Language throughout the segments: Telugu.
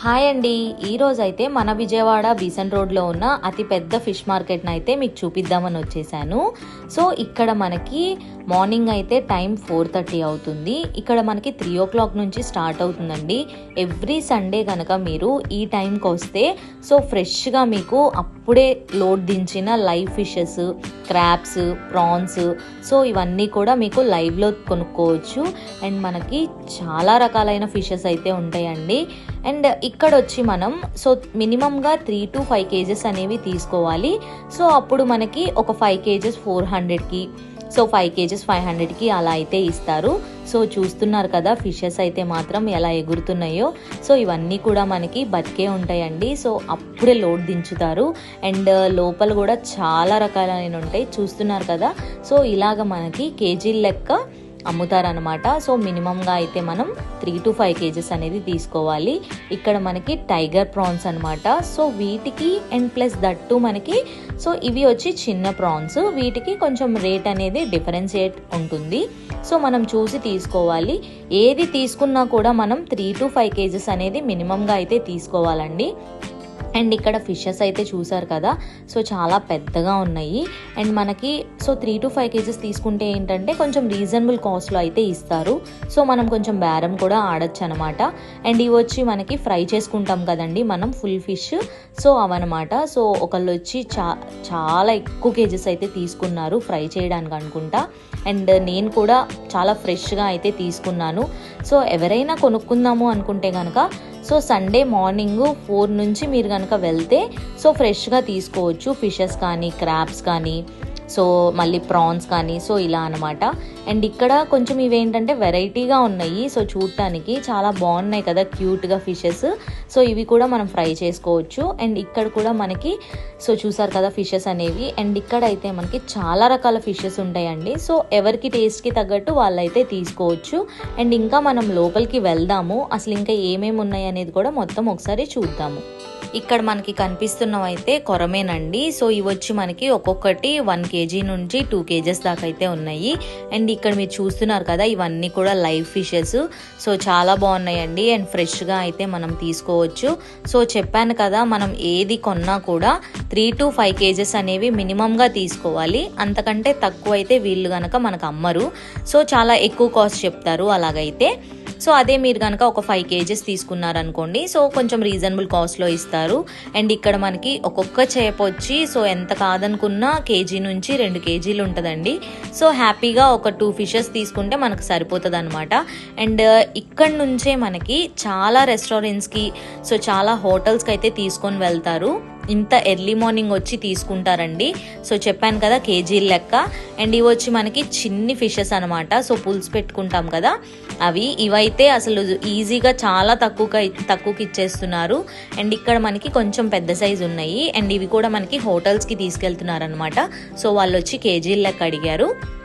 హాయ్ అండి. ఈరోజు అయితే మన విజయవాడ బీసన్ రోడ్లో ఉన్న అతి పెద్ద ఫిష్ మార్కెట్ని అయితే మీకు చూపిద్దామని వచ్చేసాను. సో ఇక్కడ మనకి మార్నింగ్ అయితే టైం ఫోర్ థర్టీ అవుతుంది. ఇక్కడ మనకి త్రీ ఓ క్లాక్ నుంచి స్టార్ట్ అవుతుందండి. ఎవ్రీ సండే కనుక మీరు ఈ టైంకి వస్తే సో ఫ్రెష్గా మీకు అప్ అప్పుడే load దించిన live fishes crabs prawns so ఇవన్నీ కూడా మీకు లైవ్లో కొనుక్కోవచ్చు. అండ్ మనకి చాలా రకాలైన ఫిషెస్ అయితే ఉంటాయండి. అండ్ ఇక్కడ వచ్చి మనం సో మినిమంగా త్రీ టు ఫైవ్ కేజెస్ అనేవి తీసుకోవాలి. సో అప్పుడు మనకి ఒక ఫైవ్ కేజెస్ ఫోర్ హండ్రెడ్కి సో ఫైవ్ కేజెస్ ఫైవ్ హండ్రెడ్కి అలా అయితే ఇస్తారు. సో చూస్తున్నారు కదా ఫిషెస్ అయితే మాత్రం ఎలా ఎగురుతున్నాయో. సో ఇవన్నీ కూడా మనకి బతికే ఉంటాయండి. సో అప్పుడే లోడ్ దించుతారు. అండ్ uh, లోపల కూడా చాలా రకాలైన ఉంటాయి. చూస్తున్నారు కదా. సో ఇలాగ మనకి కేజీల లెక్క అమ్ముతారనమాట సో మినిమంగా అయితే మనం త్రీ టు ఫైవ్ కేజెస్ అనేది తీసుకోవాలి. ఇక్కడ మనకి టైగర్ ప్రాన్స్ అనమాట సో వీటికి అండ్ ప్లస్ దట్టు మనకి సో ఇవి వచ్చి చిన్న ప్రాన్స్. వీటికి కొంచెం రేట్ అనేది డిఫరెన్షియేట్ ఉంటుంది. సో మనం చూసి తీసుకోవాలి. ఏది తీసుకున్నా కూడా మనం త్రీ టు ఫైవ్ కేజెస్ అనేది మినిమంగా అయితే తీసుకోవాలండి. అండ్ ఇక్కడ ఫిషెస్ అయితే చూసారు కదా. సో చాలా పెద్దగా ఉన్నాయి. అండ్ మనకి so three to five kgs తీసుకుంటే ఏంటంటే కొంచెం రీజనబుల్ కాస్ట్లో అయితే ఇస్తారు. సో మనం కొంచెం బేరం కూడా ఆడొచ్చు అనమాట అండ్ ఇవి వచ్చి మనకి ఫ్రై చేసుకుంటాం కదండి మనం ఫుల్ ఫిష్. సో అవన్నమాట. సో ఒకళ్ళు వచ్చి చా చాలా ఎక్కువ కేజెస్ అయితే తీసుకున్నారు ఫ్రై చేయడానికి అనుకుంటా. అండ్ నేను కూడా చాలా ఫ్రెష్గా అయితే తీసుకున్నాను. సో ఎవరైనా కొనుక్కుందాము అనుకుంటే కనుక సో సండే మార్నింగ్ ఫోర్ నుంచి మీరు కనుక వెళ్తే సో ఫ్రెష్గా తీసుకోవచ్చు. ఫిషెస్ కానీ క్రాబ్స్ కానీ సో మళ్ళీ ప్రాన్స్ కానీ సో ఇలా అనమాట అండ్ ఇక్కడ కొంచెం ఇవేంటంటే వెరైటీగా ఉన్నాయి. సో చూడటానికి చాలా బాగున్నాయి కదా క్యూట్గా ఫిషెస్. సో ఇవి కూడా మనం ఫ్రై చేసుకోవచ్చు. అండ్ ఇక్కడ కూడా మనకి సో చూసారు కదా ఫిషెస్ అనేవి. అండ్ ఇక్కడ అయితే మనకి చాలా రకాల ఫిషెస్ ఉంటాయండి. సో ఎవరికి టేస్ట్కి తగ్గట్టు వాళ్ళైతే తీసుకోవచ్చు. అండ్ ఇంకా మనం లోపలికి వెళ్దాము. అసలు ఇంకా ఏమేమి ఉన్నాయి అనేది కూడా మొత్తం ఒకసారి చూద్దాము. ఇక్కడ మనకి కనిపిస్తున్నవైతే కొరమేనండి. సో ఇవి వచ్చి మనకి ఒక్కొక్కటి వన్ కేజీ నుంచి టూ కేజెస్ దాకా అయితే ఉన్నాయి. అండ్ ఇక్కడ మీరు చూస్తున్నారు కదా ఇవన్నీ కూడా లైవ్ ఫిషెస్. సో చాలా బాగున్నాయండి. అండ్ ఫ్రెష్గా అయితే మనం తీసుకోవచ్చు. సో చెప్పాను కదా మనం ఏది కొన్నా కూడా త్రీ టు ఫైవ్ కేజెస్ అనేవి మినిమంగా తీసుకోవాలి. అంతకంటే తక్కువ అయితే వీళ్ళు కనుక మనకు అమ్మరు. సో చాలా ఎక్కువ కాస్ట్ చెప్తారు అలాగైతే. సో అదే మీరు కనుక ఒక ఫైవ్ కేజెస్ తీసుకున్నారనుకోండి సో కొంచెం రీజనబుల్ కాస్ట్లో ఇస్తారు. అండ్ ఇక్కడ మనకి ఒక్కొక్క చేప వచ్చి సో ఎంత కాదనుకున్నా కేజీ నుంచి రెండు కేజీలు ఉంటుందండి. సో హ్యాపీగా ఒక టూ ఫిషెస్ తీసుకుంటే మనకు సరిపోతుంది అనమాట అండ్ uh, ఇక్కడ నుంచే మనకి చాలా రెస్టారెంట్స్కి సో చాలా హోటల్స్కి అయితే తీసుకొని వెళ్తారు. ఇంత ఎర్లీ మార్నింగ్ వచ్చి తీసుకుంటారండి. సో చెప్పాను కదా కేజీల లెక్క. అండ్ ఇవి వచ్చి మనకి చిన్ని ఫిషెస్ అనమాట సో పులుసు పెట్టుకుంటాం కదా. అవి ఇవైతే అసలు ఈజీగా చాలా తక్కువగా తక్కువకి ఇచ్చేస్తున్నారు. అండ్ ఇక్కడ మనకి కొంచెం పెద్ద సైజు ఉన్నాయి. అండ్ ఇవి కూడా మనకి హోటల్స్కి తీసుకెళ్తున్నారనమాట సో వాళ్ళు వచ్చి కేజీల లెక్క అడిగారు.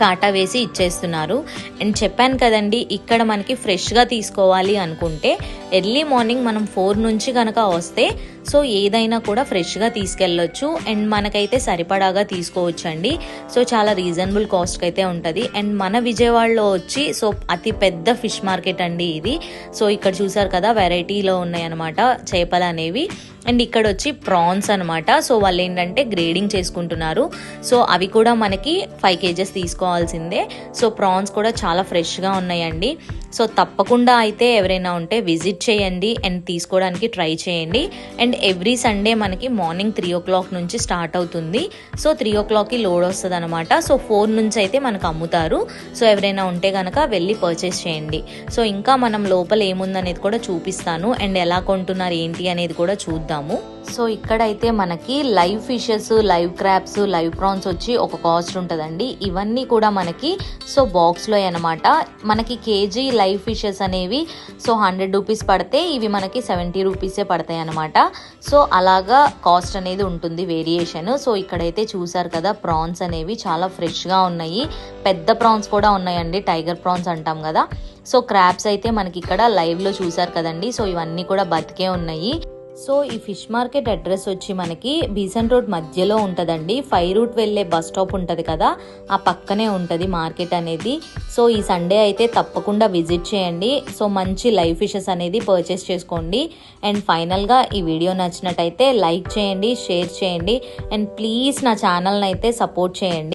కాటా వేసి ఇచ్చేస్తున్నారు. అండ్ చెప్పాను కదండి ఇక్కడ మనకి ఫ్రెష్గా తీసుకోవాలి అనుకుంటే ఎర్లీ మార్నింగ్ మనం ఫోర్ నుంచి కనుక వస్తే సో ఏదైనా కూడా ఫ్రెష్గా తీసుకెళ్ళొచ్చు. అండ్ మనకైతే సరిపడాగా తీసుకోవచ్చు అండి సో చాలా రీజనబుల్ కాస్ట్కి అయితే ఉంటుంది. అండ్ మన విజయవాడలో వచ్చి సో అతి పెద్ద ఫిష్ మార్కెట్ అండి ఇది. సో ఇక్కడ చూసారు కదా వెరైటీలో ఉన్నాయన్నమాట చేపలు అనేవి. అండ్ ఇక్కడ వచ్చి ప్రాన్స్ అనమాట సో వాళ్ళు ఏంటంటే గ్రేడింగ్ చేసుకుంటున్నారు. సో అవి కూడా మనకి ఫైవ్ కేజెస్ తీసుకోవాల్సిందే సో ప్రాన్స్ కూడా చాలా ఫ్రెష్గా ఉన్నాయండి. సో తప్పకుండా అయితే ఎవరైనా ఉంటే విజిట్ చేయండి అండ్ తీసుకోవడానికి ట్రై చేయండి. అండ్ ఎవ్రీ సండే మనకి మార్నింగ్ త్రీ ఓ క్లాక్ నుంచి స్టార్ట్ అవుతుంది. సో త్రీ ఓ క్లాక్కి లోడ్ వస్తుంది అనమాట సో ఫోర్ నుంచి అయితే మనకు అమ్ముతారు. సో ఎవరైనా ఉంటే కనుక వెళ్ళి పర్చేస్ చేయండి. సో ఇంకా మనం లోపల ఏముందనేది కూడా చూపిస్తాను. అండ్ ఎలా కొంటున్నారు ఏంటి అనేది కూడా చూద్దాము. సో ఇక్కడైతే మనకి live fishes live crabs live prawns వచ్చి ఒక కాస్ట్ ఉంటుందండి. ఇవన్నీ కూడా మనకి సో బాక్స్లో అనమాట మనకి కేజీ లైవ్ ఫిషెస్ అనేవి సో హండ్రెడ్ రూపీస్ పడితే ఇవి మనకి సెవెంటీ రూపీసే పడతాయి అనమాట సో అలాగా కాస్ట్ అనేది ఉంటుంది వేరియేషన్. సో ఇక్కడైతే చూసారు కదా ప్రాన్స్ అనేవి చాలా ఫ్రెష్గా ఉన్నాయి. పెద్ద ప్రాన్స్ కూడా ఉన్నాయండి టైగర్ ప్రాన్స్ అంటాం కదా. సో క్రాప్స్ అయితే మనకి ఇక్కడ లైవ్లో చూసారు కదండి. సో ఇవన్నీ కూడా బతికే ఉన్నాయి. సో ఈ ఫిష్ మార్కెట్ అడ్రస్ వచ్చి మనకి బీసన్ రోడ్ మధ్యలో ఉంటుందండి. ఫైవ్ రూట్ వెళ్ళే బస్ స్టాప్ ఉంటుంది కదా ఆ పక్కనే ఉంటుంది మార్కెట్ అనేది. సో ఈ సండే అయితే తప్పకుండా విజిట్ చేయండి. సో మంచి లైవ్ ఫిషెస్ అనేది పర్చేస్ చేసుకోండి. అండ్ ఫైనల్గా ఈ వీడియో నచ్చినట్టయితే లైక్ చేయండి షేర్ చేయండి. అండ్ ప్లీజ్ నా ఛానల్ని అయితే సపోర్ట్ చేయండి.